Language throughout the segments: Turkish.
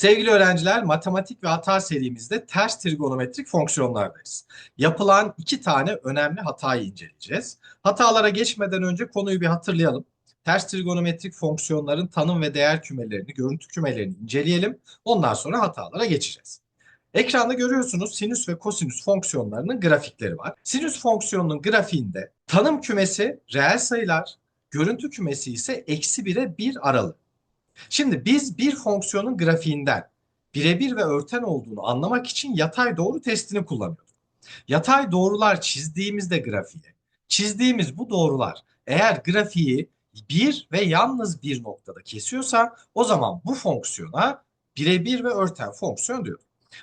Sevgili öğrenciler, matematik ve hata serimizde ters trigonometrik fonksiyonlardayız. Yapılan iki tane önemli hatayı inceleyeceğiz. Hatalara geçmeden önce konuyu bir hatırlayalım. Ters trigonometrik fonksiyonların tanım ve değer kümelerini, görüntü kümelerini inceleyelim. Ondan sonra hatalara geçeceğiz. Ekranda görüyorsunuz sinüs ve kosinüs fonksiyonlarının grafikleri var. Sinüs fonksiyonunun grafiğinde tanım kümesi reel sayılar, görüntü kümesi ise eksi 1'e 1 aralığı. Şimdi biz bir fonksiyonun grafiğinden birebir ve örten olduğunu anlamak için yatay doğru testini kullanıyorduk. Yatay doğrular çizdiğimizde grafiğe, çizdiğimiz bu doğrular eğer grafiği bir ve yalnız bir noktada kesiyorsa o zaman bu fonksiyona birebir ve örten fonksiyon diyor.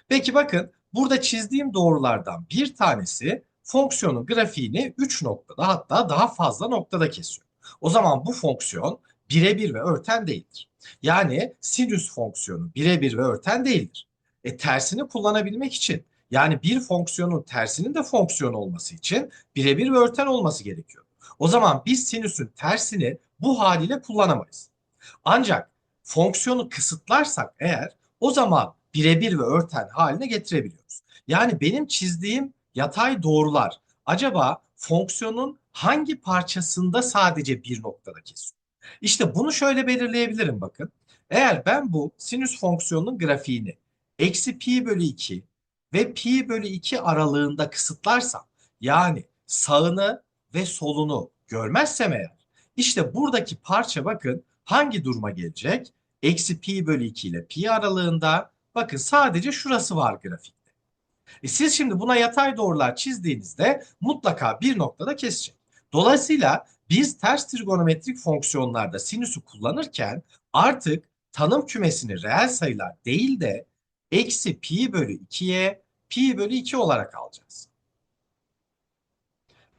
Peki bakın burada çizdiğim doğrulardan bir tanesi fonksiyonun grafiğini 3 noktada hatta daha fazla noktada kesiyor. O zaman bu fonksiyon birebir ve örten değildir. Yani sinüs fonksiyonu birebir ve örten değildir. E tersini kullanabilmek için yani bir fonksiyonun tersinin de fonksiyon olması için birebir ve örten olması gerekiyor. O zaman biz sinüsün tersini bu haliyle kullanamayız. Ancak fonksiyonu kısıtlarsak eğer o zaman birebir ve örten haline getirebiliyoruz. Yani benim çizdiğim yatay doğrular acaba fonksiyonun hangi parçasında sadece bir noktada kesiyor? İşte bunu şöyle belirleyebilirim bakın. Eğer ben bu sinüs fonksiyonunun grafiğini eksi pi bölü 2 ve pi bölü 2 aralığında kısıtlarsam yani sağını ve solunu görmezsem eğer işte buradaki parça bakın hangi duruma gelecek? Eksi pi bölü 2 ile pi aralığında bakın sadece şurası var grafikte. E siz şimdi buna yatay doğrular çizdiğinizde mutlaka bir noktada kesecek. Dolayısıyla biz ters trigonometrik fonksiyonlarda sinüsü kullanırken artık tanım kümesini reel sayılar değil de eksi pi bölü 2'ye pi bölü 2 olarak alacağız.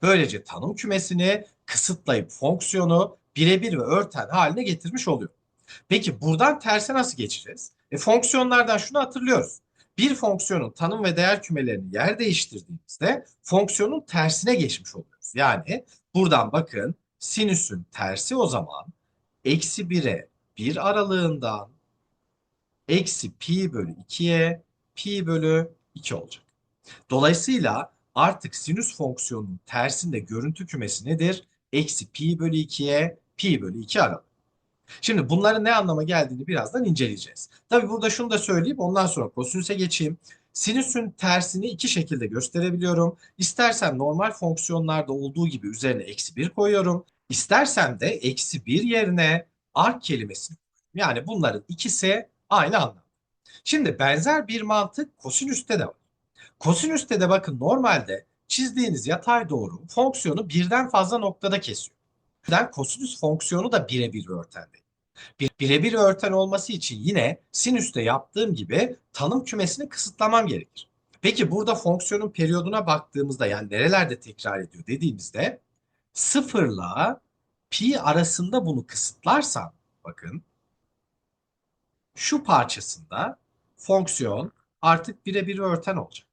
Böylece tanım kümesini kısıtlayıp fonksiyonu birebir ve örten haline getirmiş oluyor. Peki buradan terse nasıl geçeceğiz? E, fonksiyonlardan şunu hatırlıyoruz. Bir fonksiyonun tanım ve değer kümelerini yer değiştirdiğimizde fonksiyonun tersine geçmiş oluyoruz. Yani buradan bakın sinüsün tersi o zaman eksi 1'e 1 aralığından eksi pi bölü 2'ye pi bölü 2 olacak. Dolayısıyla artık sinüs fonksiyonunun tersinde görüntü kümesi nedir? Eksi pi bölü 2'ye pi bölü 2 aralığı. Şimdi bunların ne anlama geldiğini birazdan inceleyeceğiz. Tabi burada şunu da söyleyip ondan sonra kosinüse geçeyim. Sinüsün tersini iki şekilde gösterebiliyorum. İstersen normal fonksiyonlarda olduğu gibi üzerine eksi 1 koyuyorum. İstersem de eksi 1 yerine ark kelimesini yani bunların ikisi aynı anlam. Şimdi benzer bir mantık kosinüste de var. Kosinüste de bakın normalde çizdiğiniz yatay doğru fonksiyonu birden fazla noktada kesiyor. Kosinüs fonksiyonu da birebir örten değil. Bir, birebir örten olması için yine sinüste yaptığım gibi tanım kümesini kısıtlamam gerekir. Peki burada fonksiyonun periyoduna baktığımızda yani nerelerde tekrar ediyor dediğimizde sıfırla pi arasında bunu kısıtlarsam bakın şu parçasında fonksiyon artık birebir örten olacak.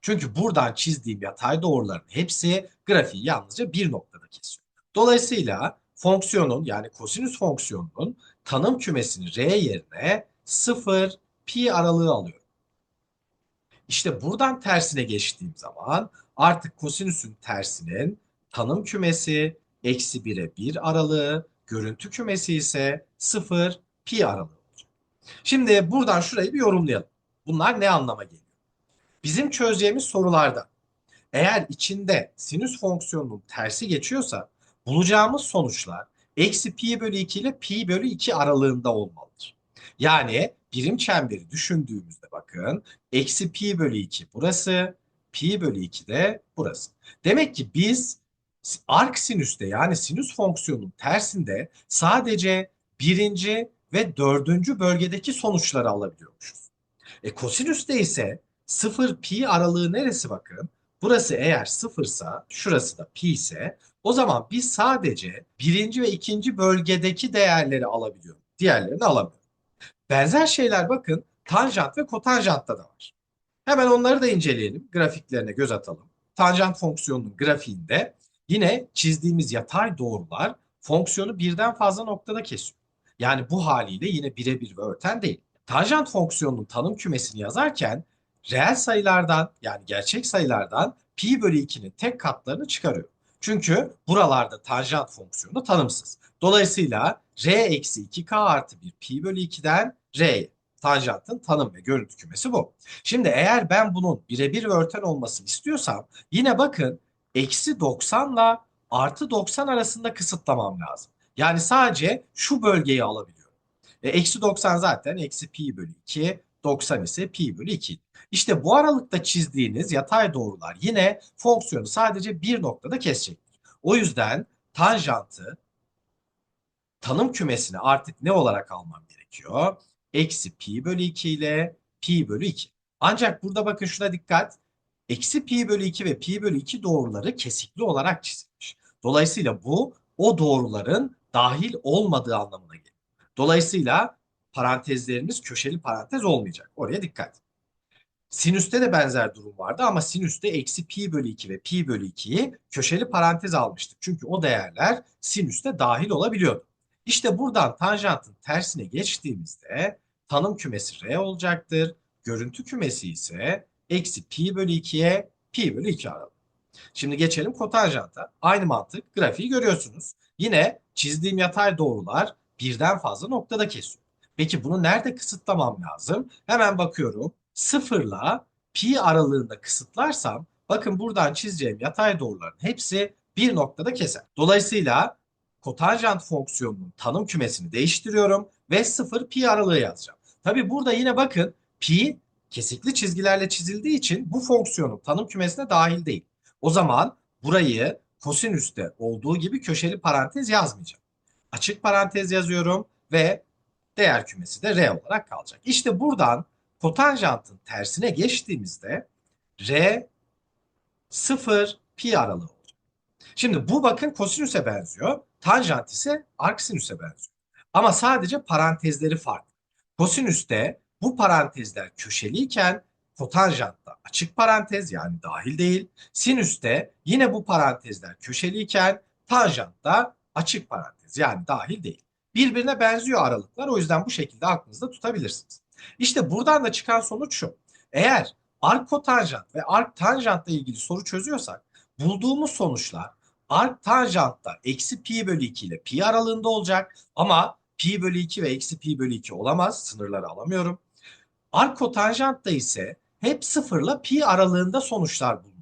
Çünkü buradan çizdiğim yatay doğruların hepsi grafiği yalnızca bir noktada kesiyor. Dolayısıyla fonksiyonun yani kosinüs fonksiyonunun tanım kümesini R yerine 0 pi aralığı alıyorum. İşte buradan tersine geçtiğim zaman artık kosinüsün tersinin tanım kümesi eksi 1'e 1 aralığı, görüntü kümesi ise 0 pi aralığı olacak. Şimdi buradan şurayı bir yorumlayalım. Bunlar ne anlama geliyor? Bizim çözeceğimiz sorularda eğer içinde sinüs fonksiyonunun tersi geçiyorsa bulacağımız sonuçlar eksi pi bölü 2 ile pi bölü 2 aralığında olmalıdır. Yani birim çemberi düşündüğümüzde bakın eksi pi bölü 2 burası, pi bölü 2 de burası. Demek ki biz ark sinüste yani sinüs fonksiyonun tersinde sadece birinci ve dördüncü bölgedeki sonuçları alabiliyormuşuz. E kosinüste ise 0 pi aralığı neresi bakın? Burası eğer sıfırsa, şurası da pi ise o zaman biz sadece birinci ve ikinci bölgedeki değerleri alabiliyoruz. Diğerlerini alamıyoruz. Benzer şeyler bakın tanjant ve kotanjantta da var. Hemen onları da inceleyelim. Grafiklerine göz atalım. Tanjant fonksiyonunun grafiğinde yine çizdiğimiz yatay doğrular fonksiyonu birden fazla noktada kesiyor. Yani bu haliyle yine birebir ve örten değil. Tanjant fonksiyonunun tanım kümesini yazarken reel sayılardan yani gerçek sayılardan pi bölü 2'nin tek katlarını çıkarıyor. Çünkü buralarda tanjant fonksiyonu tanımsız. Dolayısıyla r eksi 2k artı 1 pi bölü 2'den r'ye tanjantın tanım ve görüntü kümesi bu. Şimdi eğer ben bunun birebir örten olmasını istiyorsam yine bakın eksi 90 ile artı 90 arasında kısıtlamam lazım. Yani sadece şu bölgeyi alabiliyorum. E, eksi 90 zaten eksi pi bölü 2, 90 ise pi bölü 2. İşte bu aralıkta çizdiğiniz yatay doğrular yine fonksiyonu sadece bir noktada kesecektir. O yüzden tanjantı tanım kümesini artık ne olarak almam gerekiyor? Eksi pi bölü 2 ile pi bölü 2. Ancak burada bakın şuna dikkat. Eksi pi bölü 2 ve pi bölü 2 doğruları kesikli olarak çizilmiş. Dolayısıyla bu o doğruların dahil olmadığı anlamına gelir. Dolayısıyla parantezlerimiz köşeli parantez olmayacak. Oraya dikkat. Sinüste de benzer durum vardı ama sinüste eksi pi bölü 2 ve pi bölü 2'yi köşeli parantez almıştık. Çünkü o değerler sinüste dahil olabiliyordu. İşte buradan tanjantın tersine geçtiğimizde tanım kümesi R olacaktır. Görüntü kümesi ise eksi pi bölü 2'ye pi bölü 2 aralığı. Şimdi geçelim kotanjanta. Aynı mantık grafiği görüyorsunuz. Yine çizdiğim yatay doğrular birden fazla noktada kesiyor. Peki bunu nerede kısıtlamam lazım? Hemen bakıyorum. Sıfırla pi aralığında kısıtlarsam bakın buradan çizeceğim yatay doğruların hepsi bir noktada keser. Dolayısıyla kotanjant fonksiyonunun tanım kümesini değiştiriyorum ve 0 pi aralığı yazacağım. Tabi burada yine bakın pi kesikli çizgilerle çizildiği için bu fonksiyonun tanım kümesine dahil değil. O zaman burayı kosinüste olduğu gibi köşeli parantez yazmayacağım. Açık parantez yazıyorum ve değer kümesi de R olarak kalacak. İşte buradan kotanjantın tersine geçtiğimizde R 0 pi aralığı olacak. Şimdi bu bakın kosinüse benziyor. Tanjant ise arksinüse benziyor. Ama sadece parantezleri farklı. Kosinüste bu parantezler köşeliyken kotanjantta açık parantez yani dahil değil. Sinüste yine bu parantezler köşeliyken tanjantta açık parantez yani dahil değil. Birbirine benziyor aralıklar o yüzden bu şekilde aklınızda tutabilirsiniz. İşte buradan da çıkan sonuç şu. Eğer ark kotanjant ve ark tanjantla ilgili soru çözüyorsak bulduğumuz sonuçlar ark tanjantta eksi pi bölü 2 ile pi aralığında olacak ama pi bölü 2 ve eksi pi bölü 2 olamaz. Sınırları alamıyorum. Ark kotanjantta ise hep sıfırla pi aralığında sonuçlar bulmak.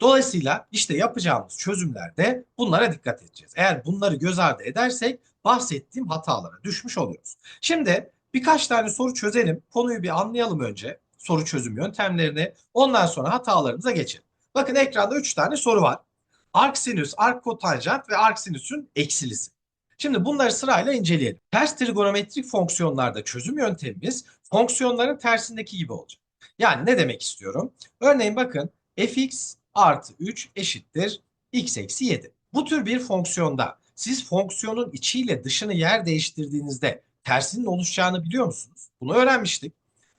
Dolayısıyla işte yapacağımız çözümlerde bunlara dikkat edeceğiz. Eğer bunları göz ardı edersek bahsettiğim hatalara düşmüş oluyoruz. Şimdi birkaç tane soru çözelim. Konuyu bir anlayalım önce. Soru çözüm yöntemlerini. Ondan sonra hatalarımıza geçelim. Bakın ekranda 3 tane soru var. Arksinüs, arkkotanjant ve arksinüsün eksilisi. Şimdi bunları sırayla inceleyelim. Ters trigonometrik fonksiyonlarda çözüm yöntemimiz fonksiyonların tersindeki gibi olacak. Yani ne demek istiyorum? Örneğin bakın fx artı 3 eşittir x eksi 7. Bu tür bir fonksiyonda siz fonksiyonun içiyle dışını yer değiştirdiğinizde tersinin oluşacağını biliyor musunuz? Bunu öğrenmiştik.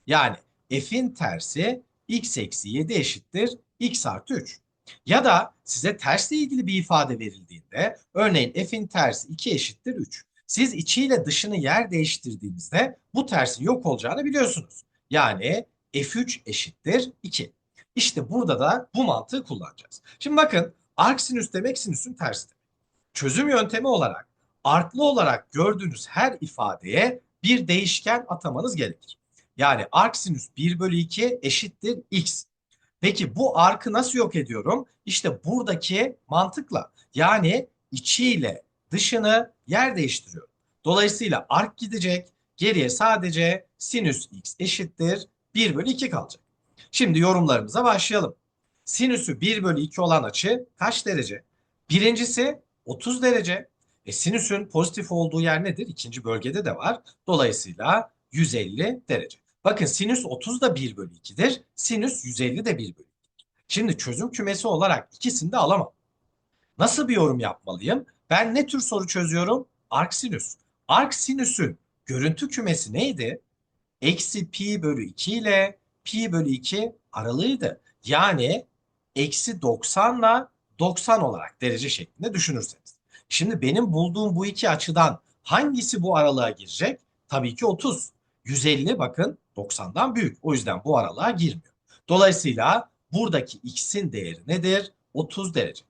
Yani f'in tersi x eksi 7 eşittir x artı 3. Ya da size tersle ilgili bir ifade verildiğinde örneğin f'in tersi 2 eşittir 3. Siz içiyle dışını yer değiştirdiğinizde bu tersin yok olacağını biliyorsunuz. Yani f3 eşittir 2. İşte burada da bu mantığı kullanacağız. Şimdi bakın arc sinüs demek sinüsün tersi. Çözüm yöntemi olarak arklı olarak gördüğünüz her ifadeye bir değişken atamanız gerekir. Yani arc sinüs 1 bölü 2 eşittir x. Peki bu arkı nasıl yok ediyorum? İşte buradaki mantıkla yani içiyle dışını yer değiştiriyorum. Dolayısıyla ark gidecek. Geriye sadece sinüs x eşittir 1 bölü 2 kalacak. Şimdi yorumlarımıza başlayalım. Sinüsü 1 bölü 2 olan açı kaç derece? Birincisi 30 derece. E, sinüsün pozitif olduğu yer nedir? İkinci bölgede de var. Dolayısıyla 150 derece. Bakın sinüs 30 da 1 bölü 2'dir. Sinüs 150 de 1 bölü 2'dir. Şimdi çözüm kümesi olarak ikisini de alamam. Nasıl bir yorum yapmalıyım? Ben ne tür soru çözüyorum? Arksinüs. Arksinüsün görüntü kümesi neydi? Eksi pi bölü 2 ile pi bölü 2 aralığıydı. Yani eksi 90 ile 90 olarak derece şeklinde düşünürseniz. Şimdi benim bulduğum bu iki açıdan hangisi bu aralığa girecek? Tabii ki 30. 150 bakın 90'dan büyük. O yüzden bu aralığa girmiyor. Dolayısıyla buradaki x'in değeri nedir? 30 derece.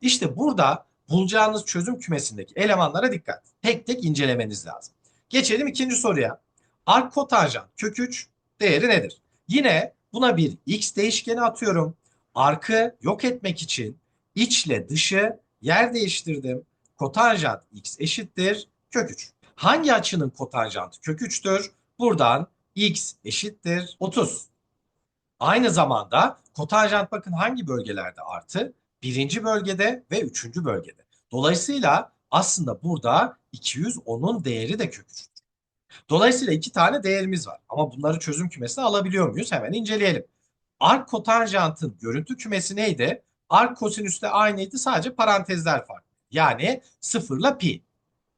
İşte burada bulacağınız çözüm kümesindeki elemanlara dikkat. Tek tek incelemeniz lazım. Geçelim ikinci soruya. Ark kotanjant kök 3 değeri nedir? Yine buna bir x değişkeni atıyorum. Arkı yok etmek için içle dışı yer değiştirdim. Kotanjant x eşittir kök 3. Hangi açının kotanjantı kök 3'tür? Buradan x eşittir 30. Aynı zamanda kotanjant bakın hangi bölgelerde artı? Birinci bölgede ve üçüncü bölgede. Dolayısıyla aslında burada 210'un değeri de kök 3'tür. Dolayısıyla iki tane değerimiz var. Ama bunları çözüm kümesine alabiliyor muyuz? Hemen inceleyelim. Ark kotanjantın görüntü kümesi neydi? Ark kosinüsle aynıydı sadece parantezler farklı. Yani 0 ile pi.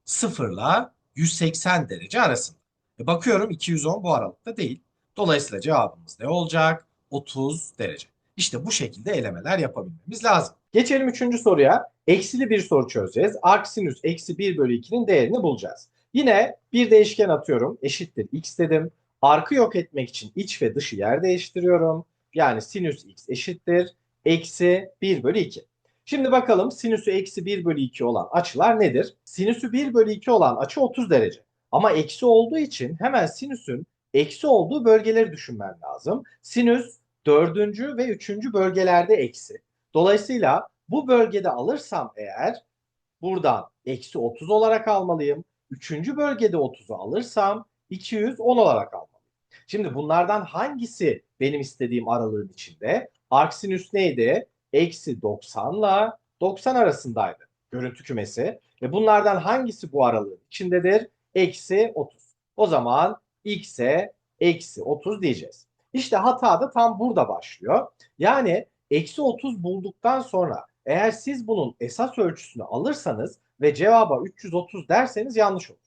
0 ile 180 derece arasında. E bakıyorum 210 bu aralıkta değil. Dolayısıyla cevabımız ne olacak? 30 derece. İşte bu şekilde elemeler yapabilmemiz lazım. Geçelim üçüncü soruya. Eksili bir soru çözeceğiz. Ark sinüs eksi 1 bölü 2'nin değerini bulacağız. Yine bir değişken atıyorum. Eşittir x dedim. Arkı yok etmek için iç ve dışı yer değiştiriyorum. Yani sinüs x eşittir. Eksi 1 bölü 2. Şimdi bakalım sinüsü eksi 1 bölü 2 olan açılar nedir? Sinüsü 1 bölü 2 olan açı 30 derece. Ama eksi olduğu için hemen sinüsün eksi olduğu bölgeleri düşünmem lazım. Sinüs dördüncü ve üçüncü bölgelerde eksi. Dolayısıyla bu bölgede alırsam eğer buradan eksi 30 olarak almalıyım. Üçüncü bölgede 30'u alırsam 210 olarak almalıyım. Şimdi bunlardan hangisi benim istediğim aralığın içinde? Arksinüs neydi? Eksi 90 ile 90 arasındaydı görüntü kümesi. Ve bunlardan hangisi bu aralığın içindedir? Eksi 30. O zaman x'e eksi 30 diyeceğiz. İşte hata da tam burada başlıyor. Yani eksi 30 bulduktan sonra eğer siz bunun esas ölçüsünü alırsanız ve cevaba 330 derseniz yanlış olur.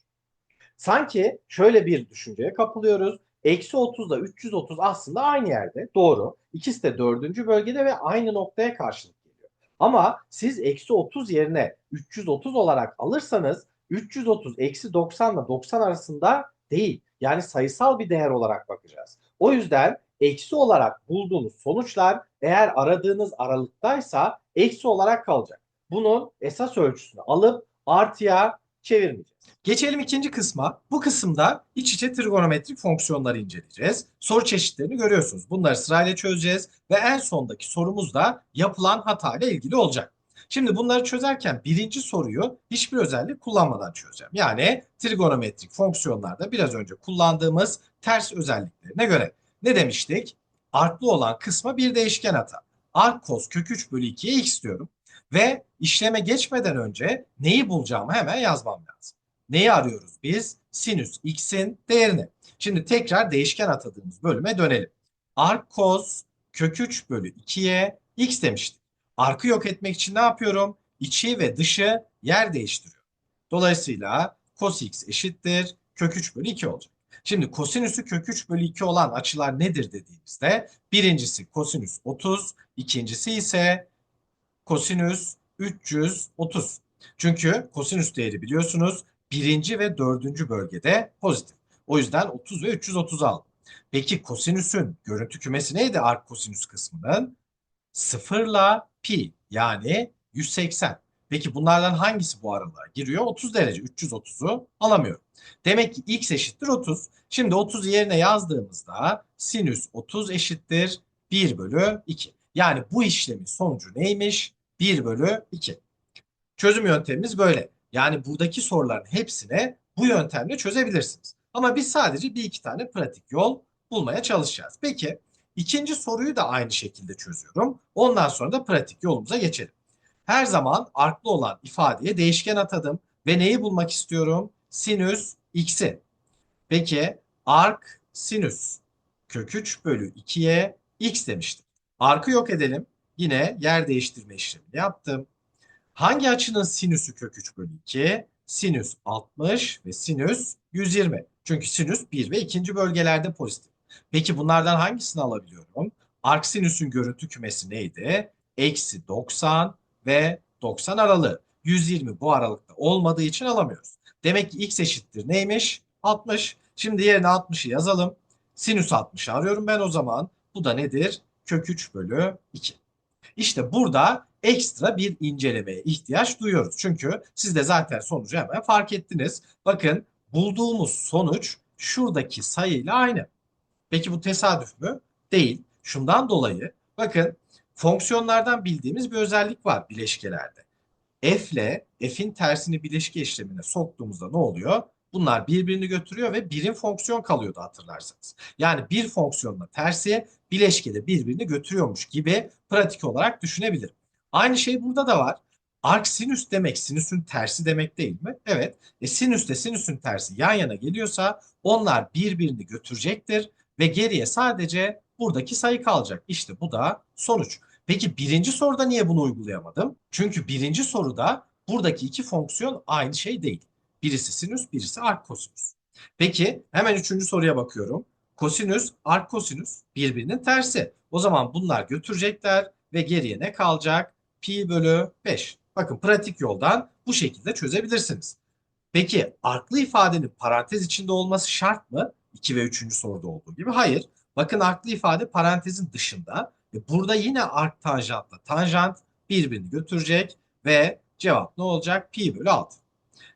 Sanki şöyle bir düşünceye kapılıyoruz. Eksi 30 ile 330 aslında aynı yerde. Doğru. İkisi de dördüncü bölgede ve aynı noktaya karşılık geliyor. Ama siz eksi 30 yerine 330 olarak alırsanız 330 eksi 90 ile 90 arasında değil. Yani sayısal bir değer olarak bakacağız. O yüzden eksi olarak bulduğunuz sonuçlar eğer aradığınız aralıktaysa eksi olarak kalacak. Bunun esas ölçüsünü alıp artıya çevirmeyeceğiz. Geçelim ikinci kısma. Bu kısımda iç içe trigonometrik fonksiyonları inceleyeceğiz. Soru çeşitlerini görüyorsunuz. Bunları sırayla çözeceğiz ve en sondaki sorumuz da yapılan hata ile ilgili olacak. Şimdi bunları çözerken birinci soruyu hiçbir özellik kullanmadan çözeceğim. Yani trigonometrik fonksiyonlarda biraz önce kullandığımız ters özelliklerine göre. Ne demiştik? Arklı olan kısma bir değişken ata. Ark kos kök 3 bölü 2'ye x diyorum. Ve işleme geçmeden önce neyi bulacağımı hemen yazmam lazım. Neyi arıyoruz biz? Sinüs x'in değerini. Şimdi tekrar değişken atadığımız bölüme dönelim. Ark kos kök 3 bölü 2'ye x demiştik. Arkı yok etmek için ne yapıyorum? İçi ve dışı yer değiştiriyorum. Dolayısıyla cos x eşittir kök 3 bölü 2 olacak. Şimdi kosinüsü kök 3 bölü 2 olan açılar nedir dediğimizde birincisi kosinüs 30, ikincisi ise kosinüs 330. Çünkü kosinüs değeri biliyorsunuz birinci ve dördüncü bölgede pozitif. O yüzden 30 ve 330 aldım. Peki kosinüsün görüntü kümesi neydi ark kosinüs kısmının? 0 ile pi yani 180. Peki bunlardan hangisi bu aralığa giriyor? 30 derece 330'u alamıyorum. Demek ki x eşittir 30. Şimdi 30 yerine yazdığımızda sinüs 30 eşittir 1 bölü 2. Yani bu işlemin sonucu neymiş? 1 bölü 2. Çözüm yöntemimiz böyle. Yani buradaki soruların hepsine bu yöntemle çözebilirsiniz. Ama biz sadece bir iki tane pratik yol bulmaya çalışacağız. Peki ikinci soruyu da aynı şekilde çözüyorum. Ondan sonra da pratik yolumuza geçelim. Her zaman arklı olan ifadeye değişken atadım ve neyi bulmak istiyorum? Sinüs x'i. Peki ark sinüs kök 3 bölü 2'ye x demiştim. Arkı yok edelim. Yine yer değiştirme işlemini yaptım. Hangi açının sinüsü kök 3 bölü 2? Sinüs 60 ve sinüs 120. Çünkü sinüs 1 ve 2. bölgelerde pozitif. Peki bunlardan hangisini alabiliyorum? Ark sinüsün görüntü kümesi neydi? Eksi 90 ve 90 aralığı. 120 bu aralıkta olmadığı için alamıyoruz. Demek ki x eşittir neymiş? 60. Şimdi yerine 60'ı yazalım. Sinüs 60'ı arıyorum ben o zaman. Bu da nedir? Kök 3 bölü 2. İşte burada ekstra bir incelemeye ihtiyaç duyuyoruz. Çünkü siz de zaten sonucu hemen fark ettiniz. Bakın bulduğumuz sonuç şuradaki sayıyla aynı. Peki bu tesadüf mü? Değil. Şundan dolayı bakın fonksiyonlardan bildiğimiz bir özellik var bileşkelerde. F ile f'in tersini bileşke işlemine soktuğumuzda ne oluyor? Bunlar birbirini götürüyor ve birim fonksiyon kalıyordu hatırlarsanız. Yani bir fonksiyonla tersi bileşkede birbirini götürüyormuş gibi pratik olarak düşünebilirim. Aynı şey burada da var. Arc sinüs demek sinüsün tersi demek değil mi? Evet. E sinüsle sinüsün tersi yan yana geliyorsa onlar birbirini götürecektir ve geriye sadece buradaki sayı kalacak. İşte bu da sonuç. Peki birinci soruda niye bunu uygulayamadım? Çünkü birinci soruda buradaki iki fonksiyon aynı şey değil. Birisi sinüs, birisi arc kosinüs. Peki hemen üçüncü soruya bakıyorum. Kosinüs, arc kosinüs birbirinin tersi. O zaman bunlar götürecekler ve geriye ne kalacak? Pi bölü 5. Bakın pratik yoldan bu şekilde çözebilirsiniz. Peki arclı ifadenin parantez içinde olması şart mı? 2 ve 3. soruda olduğu gibi. Hayır. Bakın arclı ifade parantezin dışında. Ve burada yine arc tanjantla tanjant birbirini götürecek ve cevap ne olacak? Pi bölü 6.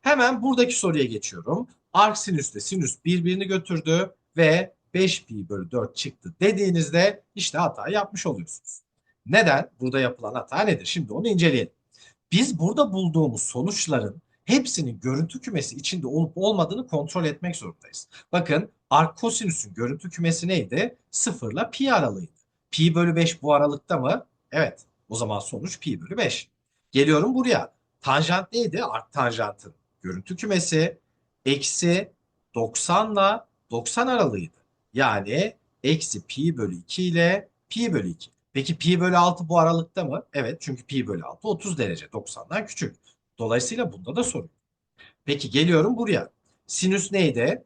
Hemen buradaki soruya geçiyorum. Arc sinüsle sinüs birbirini götürdü ve 5 pi bölü 4 çıktı dediğinizde işte hata yapmış oluyorsunuz. Neden? Burada yapılan hata nedir? Şimdi onu inceleyelim. Biz burada bulduğumuz sonuçların hepsinin görüntü kümesi içinde olup olmadığını kontrol etmek zorundayız. Bakın arc kosinüsün görüntü kümesi neydi? 0 ile pi aralığıydı. Pi bölü 5 bu aralıkta mı? Evet. O zaman sonuç pi bölü 5. Geliyorum buraya. Tanjant neydi? Arc tanjantın görüntü kümesi eksi 90 ile 90 aralığıydı. Yani eksi pi bölü 2 ile pi bölü 2. Peki pi bölü 6 bu aralıkta mı? Evet çünkü pi bölü 6 30 derece 90'dan küçük. Dolayısıyla bunda da sorun. Peki geliyorum buraya. Sinüs neydi?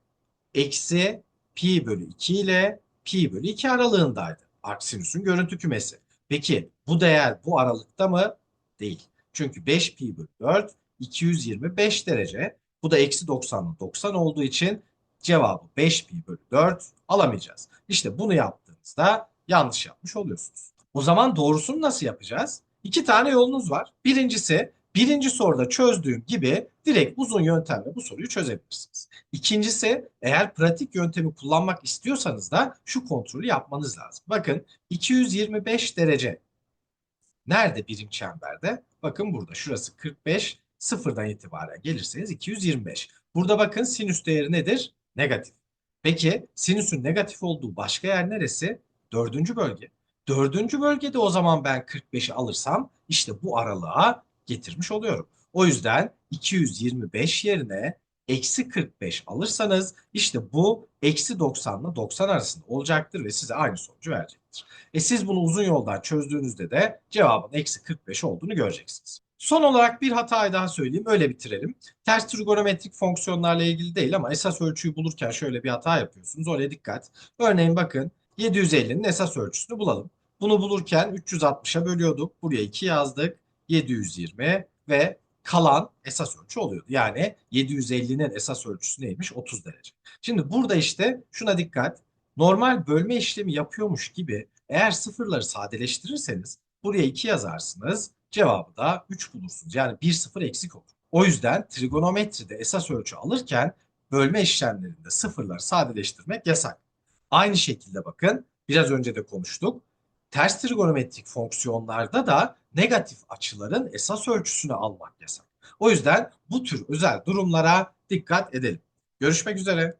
Eksi pi bölü 2 ile pi bölü 2 aralığındaydı. Arcsinüsün görüntü kümesi. Peki bu değer bu aralıkta mı? Değil. Çünkü 5 pi bölü 4 225 derece. Bu da eksi 90'lı 90 olduğu için cevabı 5 pi bölü 4 alamayacağız. İşte bunu yaptığınızda yanlış yapmış oluyorsunuz. O zaman doğrusunu nasıl yapacağız? İki tane yolunuz var. Birincisi birinci soruda çözdüğüm gibi direkt uzun yöntemle bu soruyu çözebilirsiniz. İkincisi eğer pratik yöntemi kullanmak istiyorsanız da şu kontrolü yapmanız lazım. Bakın 225 derece nerede birim çemberde? Bakın burada şurası 45 sıfırdan itibaren gelirseniz 225. Burada bakın sinüs değeri nedir? Negatif. Peki sinüsün negatif olduğu başka yer neresi? Dördüncü bölge. Dördüncü bölgede o zaman ben 45'i alırsam işte bu aralığa getirmiş oluyorum. O yüzden 225 yerine eksi 45 alırsanız işte bu eksi 90 ile 90 arasında olacaktır ve size aynı sonucu verecektir. E siz bunu uzun yoldan çözdüğünüzde de cevabın eksi 45 olduğunu göreceksiniz. Son olarak bir hatayı daha söyleyeyim öyle bitirelim. Ters trigonometrik fonksiyonlarla ilgili değil ama esas ölçüyü bulurken şöyle bir hata yapıyorsunuz. Oraya dikkat. Örneğin bakın 750'nin esas ölçüsünü bulalım. Bunu bulurken 360'a bölüyorduk. Buraya 2 yazdık. 720 ve kalan esas ölçü oluyordu. Yani 750'nin esas ölçüsü neymiş? 30 derece. Şimdi burada işte şuna dikkat. Normal bölme işlemi yapıyormuş gibi eğer sıfırları sadeleştirirseniz buraya 2 yazarsınız. Cevabı da 3 bulursunuz. Yani 1 sıfır eksik olur. O yüzden trigonometride esas ölçü alırken bölme işlemlerinde sıfırları sadeleştirmek yasak. Aynı şekilde bakın biraz önce de konuştuk. Ters trigonometrik fonksiyonlarda da negatif açıların esas ölçüsünü almak yasak. O yüzden bu tür özel durumlara dikkat edelim. Görüşmek üzere.